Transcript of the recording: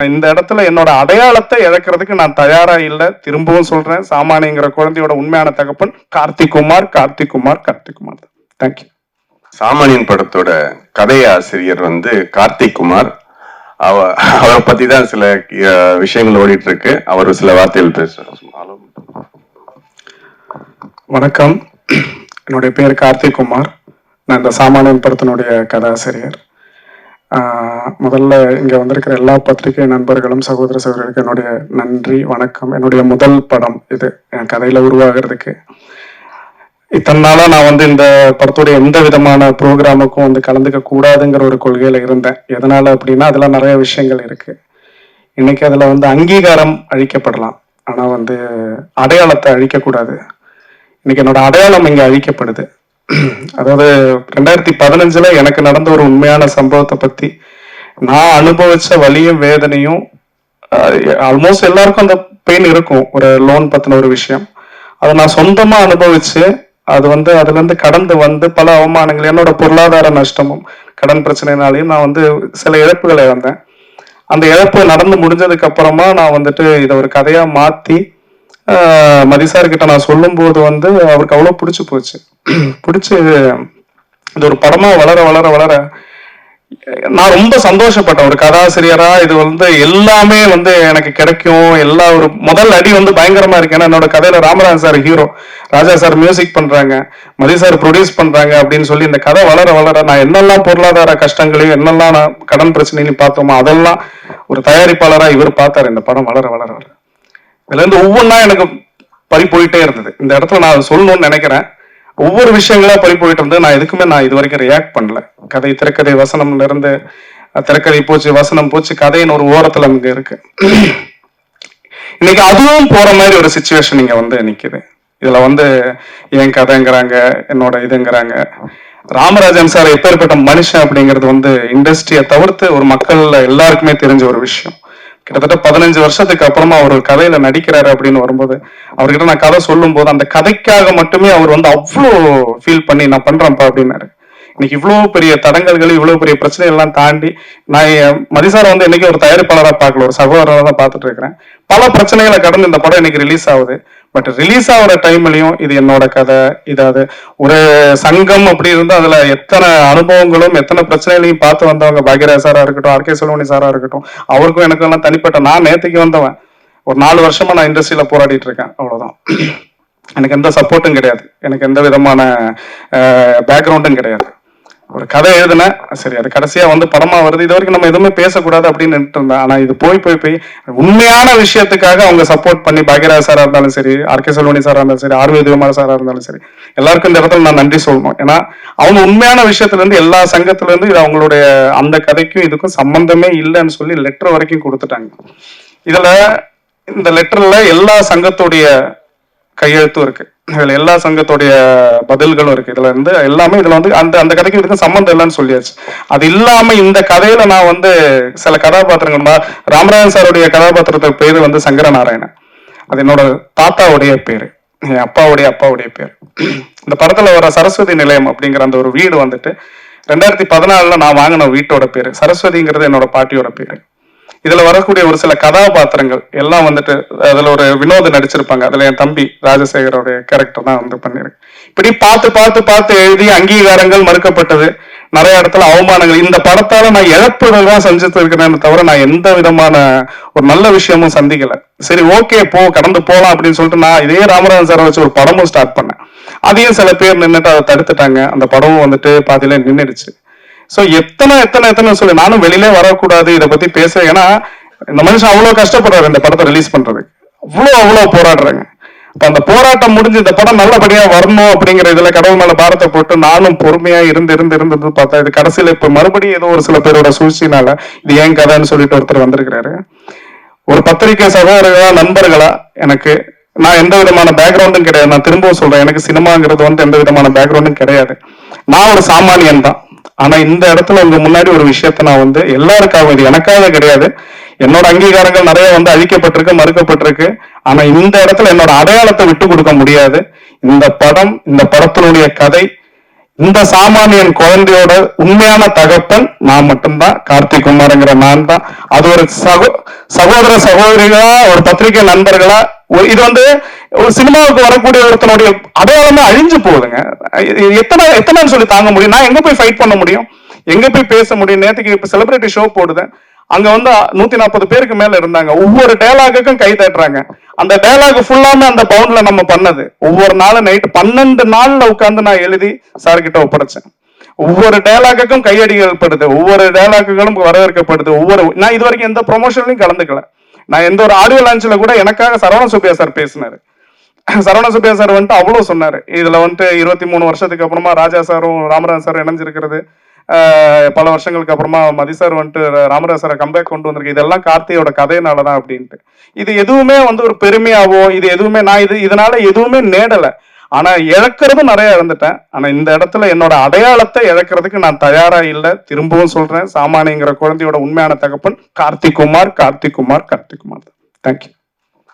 இந்த இடத்துல என்னோட அடையாளத்தை இழக்கிறதுக்கு நான் தயாரா இல்ல. திரும்பவும் சொல்றேன் சாமானியங்கிற குழந்தையோட உண்மையான தகப்பன் கார்த்திக் குமார் கார்த்திக் குமார் கார்த்திக் குமார் தேங்க்யூ சாமானியன் படத்தோட கதையாசிரியர் வந்து கார்த்திக் குமார் அவ அவரை பத்தி தான் சில விஷயங்கள் ஓடிட்டு இருக்கு அவர் சில வார்த்தைகள் பேசுறாரு. வணக்கம். என்னுடைய பேர் கார்த்திக் குமார் நான் இந்த சாமானியன் படத்தினுடைய கதாசிரியர். முதல்ல இங்கே வந்திருக்கிற எல்லா பத்திரிகை நண்பர்களும் சகோதர சகோதரர்களுக்கு என்னுடைய நன்றி வணக்கம். என்னுடைய முதல் படம் இது. என் கதையில் உருவாகிறதுக்கு. இத்தனை நாளாக நான் வந்து இந்த படத்துடைய எந்த விதமான ப்ரோக்ராமுக்கும் வந்து கலந்துக்க கூடாதுங்கிற ஒரு கொள்கையில் இருந்தேன். எதனால் அப்படின்னா அதெல்லாம் நிறைய விஷயங்கள் இருக்குது இன்னைக்கு அதில் வந்து அங்கீகாரம் அழிக்கப்படலாம். ஆனால் வந்து அடையாளத்தை அழிக்கக்கூடாது. இன்னைக்கு என்னோட அடையாளம் இங்கே அழிக்கப்படுது. அதாவது ரெண்டாயிரத்தி பதினஞ்சுல எனக்கு நடந்த ஒரு உண்மையான சம்பவத்தை பத்தி நான் அனுபவிச்ச வலியும் வேதனையும் ஆல்மோஸ்ட் எல்லாருக்கும் அந்த பெயின் இருக்கும். ஒரு லோன் பத்தின ஒரு விஷயம். அதை நான் சொந்தமா அனுபவிச்சு அது வந்து அதுல இருந்து கடந்து வந்து பல அவமானங்கள் என்னோட பொருளாதார நஷ்டமும் கடன் பிரச்சனைனாலையும் நான் வந்து சில இழப்புகளை வந்தேன் அந்த இழப்பு நடந்து முடிஞ்சதுக்கு அப்புறமா நான் வந்துட்டு இதை ஒரு கதையா மாத்தி மதிசார் கிட்ட நான் சொல்லும்போது வந்து அவருக்கு அவ்வளவு பிடிச்சு போச்சு. பிடிச்சு இது ஒரு படமா வளர வளர வளர நான் ரொம்ப சந்தோஷப்பட்டேன். ஒரு கதாசிரியரா இது வந்து எல்லாமே வந்து எனக்கு கிடைக்கும். எல்லா ஒரு முதல் அடி வந்து பயங்கரமா இருக்கு. ஏன்னா என்னோட கதையில Ramaraj sir hero Raja sir music பண்றாங்க மதி சார் ப்ரொடியூஸ் பண்றாங்க அப்படின்னு சொல்லி இந்த கதை வளர வளர நான் என்னெல்லாம் பொருளாதார கஷ்டங்களையும் என்னெல்லாம் நான் கடன் பிரச்சனையும் பார்த்தோமோ அதெல்லாம் ஒரு தயாரிப்பாளரா இவர் பார்த்தாரு. இந்த படம் வளர வளர வளர. இதுல இருந்து ஒவ்வொன்றா எனக்கு பறி போயிட்டே இருந்தது. இந்த இடத்துல நான் சொல்லணும்னு நினைக்கிறேன். ஒவ்வொரு விஷயங்களா பறி போயிட்டு இருந்தது. நான் எதுக்குமே நான் இது வரைக்கும் ரியாக்ட் பண்ணல. கதை திரைக்கதை வசனம்ல இருந்து திரைக்கதை போச்சு வசனம் போச்சு கதையின் ஒரு ஓரத்துல இங்க இருக்கு. இன்னைக்கு அதுவும் போற மாதிரி ஒரு சுச்சுவேஷன் இங்க வந்து நிக்குது. இதுல வந்து என் கதைங்கிறாங்க என்னோட இதுங்கிறாங்க. ராமராஜன் சார் எப்பேற்பட்ட மனுஷன் அப்படிங்கிறது வந்து இண்டஸ்ட்ரியை தவிர்த்து ஒரு மக்கள் எல்லாருக்குமே தெரிஞ்ச ஒரு விஷயம். கிட்டத்தட்ட பதினஞ்சு வருஷத்துக்கு அப்புறமா அவர் ஒரு கதையில நடிக்கிறாரு அப்படின்னு வரும்போது அவர்கிட்ட நான் கதை சொல்லும் போது அந்த கதைக்காக மட்டுமே அவர் வந்து அவ்வளோ ஃபீல் பண்ணி நான் பண்றேன்ப்பா அப்படின்னாரு. இன்னைக்கு இவ்வளவு பெரிய தடங்கல்கள் இவ்வளவு பெரிய பிரச்சனை எல்லாம் தாண்டி நான் என் மதிசாரை வந்து இன்னைக்கு ஒரு தயாரிப்பாளராக பார்க்கல ஒரு சகோதரரா தான் பார்த்துட்டு இருக்கிறேன். பல பிரச்சனைகளை கடந்து இந்த படம் இன்னைக்கு ரிலீஸ் ஆகுது. பட் ரிலீஸ் ஆகிற டைம்லையும் இது என்னோட கதை. இது அது. ஒரு சங்கம் அப்படி இருந்து அதுல எத்தனை அனுபவங்களும் எத்தனை பிரச்சனைகளையும் பார்த்து வந்தவங்க பாக்யராஜ் சாரா இருக்கட்டும் ஆர்கே செல்வனி சாரா இருக்கட்டும் அவருக்கும் எனக்கு எல்லாம் தனிப்பட்ட நான் நேற்றுக்கு வந்தவன். ஒரு நாலு வருஷமா நான் இண்டஸ்ட்ரியில போராடிட்டு இருக்கேன். அவ்வளவுதான். எனக்கு எந்த சப்போர்ட்டும் கிடையாது. எனக்கு எந்த விதமான பேக்ரவுண்டும் கிடையாது. ஒரு கதை எழுதுனேன் சரி அது கடைசியா வந்து படமா வருது. இது வரைக்கும் நம்ம எதுவுமே பேசக்கூடாது அப்படின்னு இருந்தேன். ஆனா இது போய் போய் போய் உண்மையான விஷயத்துக்காக அவங்க சப்போர்ட் பண்ணி பாக்யராஜ் சாரா இருந்தாலும் சரி ஆர்கே செல்வனி சாரா இருந்தாலும் சரி ஆர்வி தேவமார சாரா இருந்தாலும் சரி எல்லாருக்கும் இந்த இடத்துல நான் நன்றி சொல்லணும். ஏன்னா அவங்க உண்மையான விஷயத்துல இருந்து எல்லா சங்கத்துல இருந்து இது அவங்களுடைய அந்த கதைக்கும் இதுக்கும் சம்பந்தமே இல்லைன்னு சொல்லி லெட்டர் வரைக்கும் கொடுத்துட்டாங்க. இதுல இந்த லெட்டர்ல எல்லா சங்கத்துடைய கையெழுத்தும் இருக்கு. இதுல எல்லா சங்கத்துடைய பதில்களும் இருக்கு. இதுல இருந்து எல்லாமே இதுல வந்து அந்த அந்த கதைக்கு இதுக்கு சம்மந்தம் இல்லைன்னு சொல்லியாச்சு. அது இல்லாம இந்த கதையில நான் வந்து சில கதாபாத்திரங்கள் மா- ராமராஜன் சாருடைய கதாபாத்திரத்துக்கு பேரு வந்து சங்கரநாராயணன். அது என்னோட தாத்தாவுடைய பேரு. என் அப்பாவுடைய அப்பாவுடைய பேர். இந்த படத்துல வர சரஸ்வதி நிலையம் அப்படிங்கிற அந்த ஒரு வீடு வந்துட்டு ரெண்டாயிரத்தி பதினாலுல நான் வாங்கின வீட்டோட பேரு. சரஸ்வதிங்கிறது என்னோட பாட்டியோட பேரு. இதுல வரக்கூடிய ஒரு சில கதாபாத்திரங்கள் எல்லாம் வந்துட்டு அதுல ஒரு வினோதம் நடிச்சிருப்பாங்க. அதுல என் தம்பி ராஜசேகரோட கேரக்டர் தான் வந்து பண்ணிருக்கு இப்படி பார்த்து பார்த்து பார்த்து எழுதி அங்கீகாரங்கள் மறுக்கப்பட்டது. நிறைய இடத்துல அவமானங்கள். இந்த படத்தால நான் இழப்புகள் தான் செஞ்சுட்டு இருக்கிறேன்னு தவிர நான் எந்த விதமான ஒரு நல்ல விஷயமும் சந்திக்கல. சரி ஓகே போ கடந்து போலாம் அப்படின்னு சொல்லிட்டு நான் இதே ராமராஜன் சாரை வச்சு ஒரு படமும் ஸ்டார்ட் பண்ணேன். அதையும் சில பேர் நின்னுட்டு அதை தடுத்துட்டாங்க. அந்த படமும் வந்துட்டு பாதியில நின்னுடுச்சு. சோ எத்தனை எத்தனை எத்தனை சொல்லி. நானும் வெளியிலே வரக்கூடாது இதை பத்தி பேச ஏன்னா இந்த மனுஷன் அவ்வளவு கஷ்டப்படுறாரு இந்த படத்தை ரிலீஸ் பண்றதுக்கு. அவ்வளவு அவ்வளவு போராடுறாங்க. அப்ப அந்த போராட்டம் முடிஞ்சு இந்த படம் நல்லபடியா வரணும் அப்படிங்கிற இதுல கடவுள் மேல பாரத்தை போட்டு நானும் பொறுமையா இருந்து இருந்து இருந்து பார்த்தா இது கடைசியில இப்ப மறுபடியும் ஏதோ ஒரு சில பேரோட சூழ்ச்சினால இது ஏன் கதைன்னு சொல்லிட்டு ஒருத்தர் வந்திருக்கிறாரு. ஒரு பத்திரிகை சகோதரர்களா நண்பர்களா எனக்கு நான் எந்த விதமான பேக்ரவுண்டும் கிடையாது. நான் திரும்பவும் சொல்றேன் எனக்கு சினிமாங்கிறது வந்து எந்த விதமான பேக்ரவுண்டும் கிடையாது. நான் ஒரு சாமானியன் தான். ஆனா இந்த இடத்துல உங்க முன்னாடி ஒரு விஷயத்த நான் வந்து எல்லாருக்காகவும் இது எனக்காக கிடையாது. என்னோட அங்கீகாரங்கள் நிறைய வந்து அழிக்கப்பட்டிருக்கு மறுக்கப்பட்டிருக்கு. ஆனா இந்த இடத்துல என்னோட அடையாளத்தை விட்டு கொடுக்க முடியாது. இந்த படம் இந்த படத்தினுடைய கதை இந்த சாமானியன் குழந்தையோட உண்மையான தகப்பன் நான் மட்டும்தான். கார்த்திக் குமார்ங்கிற நான் தான் அது ஒரு சகோ சகோதர சகோதரிகளா ஒரு பத்திரிகை நண்பர்களா இது வந்து ஒரு சினிமாவுக்கு வரக்கூடிய ஒருத்தனுடைய அடையாளமே அழிஞ்சு போகுதுங்க. எத்தனை எத்தனை சொல்லி தாங்க முடியும். நான் எங்க போய் ஃபைட் பண்ண முடியும்? எங்க போய் பேச முடியும்? நேற்றுக்கு இப்ப செலிபிரிட்டி ஷோ போடுதேன். அங்க வந்து நூத்தி நாற்பது பேருக்கு மேல இருந்தாங்க. ஒவ்வொரு டயலாகுக்கும் கை தட்டுறாங்க. அந்த டயலாக் ஃபுல்லாமே அந்த பவுண்ட்ல நம்ம பண்ணது. ஒவ்வொரு நாளும் நைட்டு பன்னெண்டு நாள்ல உட்காந்து நான் எழுதி சார்கிட்ட ஒப்படைச்சேன். ஒவ்வொரு டயலாக்குக்கும் கையடிகள் படுது. ஒவ்வொரு டயலாக்குகளும் வரவேற்கப்படுது. ஒவ்வொரு நான் இது வரைக்கும் எந்த ப்ரொமோஷன்லையும் கலந்துக்கல. நான் எந்த ஒரு ஆடியோ லான்ச்ல கூட எனக்காக சரவண சுப்பியா சார் பேசினாரு. சரவண சுப்பியா சார் வந்துட்டு அவ்வளோ சொன்னாரு. இதுல வந்துட்டு இருபத்தி மூணு வருஷத்துக்கு அப்புறமா ராஜா சாரும் ராமராஜ் சாரும் இணைஞ்சிருக்கிறது. ஆஹ் பல வருஷங்களுக்கு அப்புறமா மதி சார் வந்துட்டு ராமராஜ் சாரை கம்பேக் கொண்டு வந்திருக்கு. இதெல்லாம் கார்த்தியோட கதையினால தான் அப்படின்ட்டு. இது எதுவுமே வந்து ஒரு பெருமையாவோ இது எதுவுமே நான் இது இதனால எதுவுமே நேடல. ஆனா இழக்கிறது நிறைய இழந்துட்டேன். ஆனா இந்த இடத்துல என்னோட அடையாளத்தை இழக்கிறதுக்கு நான் தயாரா இல்லை. திரும்பவும் சொல்றேன் சாமானிங்கிற குழந்தையோட உண்மையான தகப்பன் கார்த்திக் குமார் கார்த்திக் குமார் கார்த்திக் குமார் தேங்க்யூ